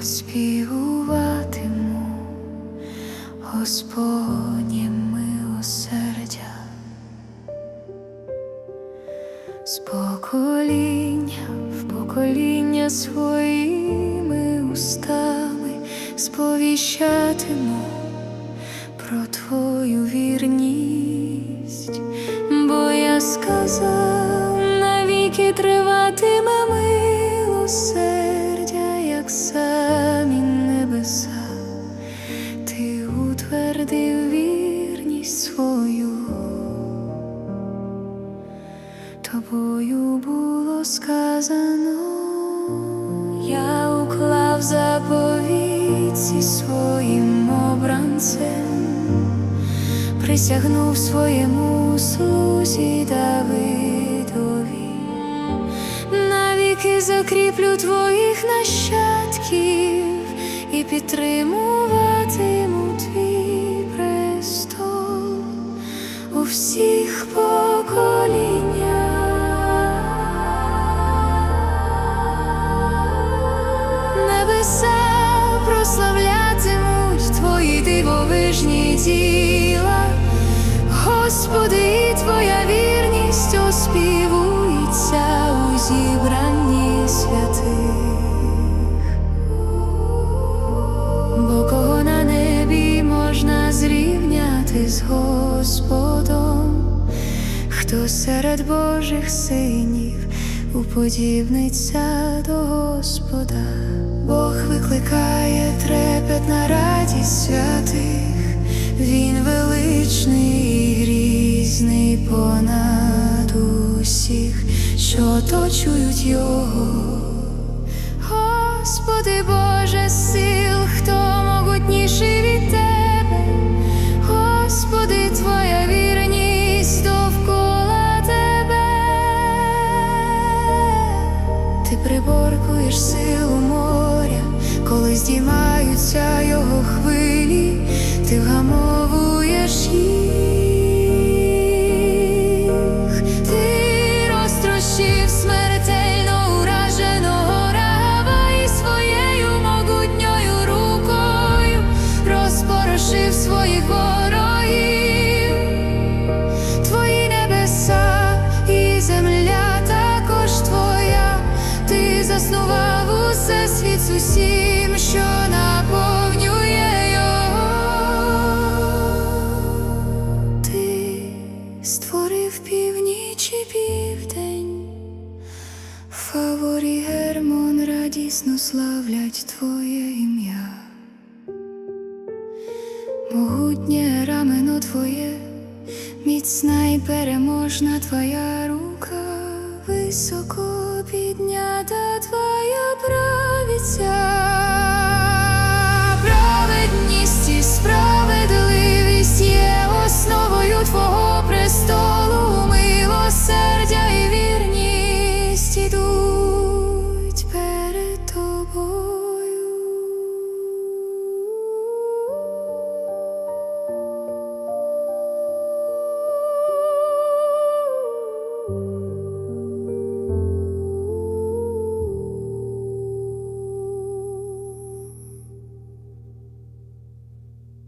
оспівуватиму Господнє милосердя. З покоління в покоління своїми устами сповіщатиму про твою вірність, бо я сказав, Тобою було сказано, я уклав заповідці своїм обранцем, присягнув своєму слузі Давидові, навіки закріплю твоїх нащадків і підтримуватиму твій престол. У всіх дивовижні діла, Господи, твоя вірність оспівується у зібранні святих. Бо кого на небі можна зрівняти з Господом, хто серед Божих синів уподібниться до Господа, Бог викликає трепет на радість святих, Він величний і грізний понад усіх, що оточують його. Господи Боже сил, хто могутніший від Тебе, Господи, Твоя вірність довкола Тебе, Ти приборкуєш силу коли здіймаються його хвилі, ти вгамовуєш їх, ти розтрощив смертельно ураженого раба і своєю могутньою рукою розпорошив своїх ворогів. Твої небеса і земля також твоя, ти заснував усе світ з усім, що наповнює. Ти створив північ південь, фаворі Гермон радісно славлять твоє ім'я. Могутнє рамено твоє, міцна і переможна твоя рука, високо твоя правиця,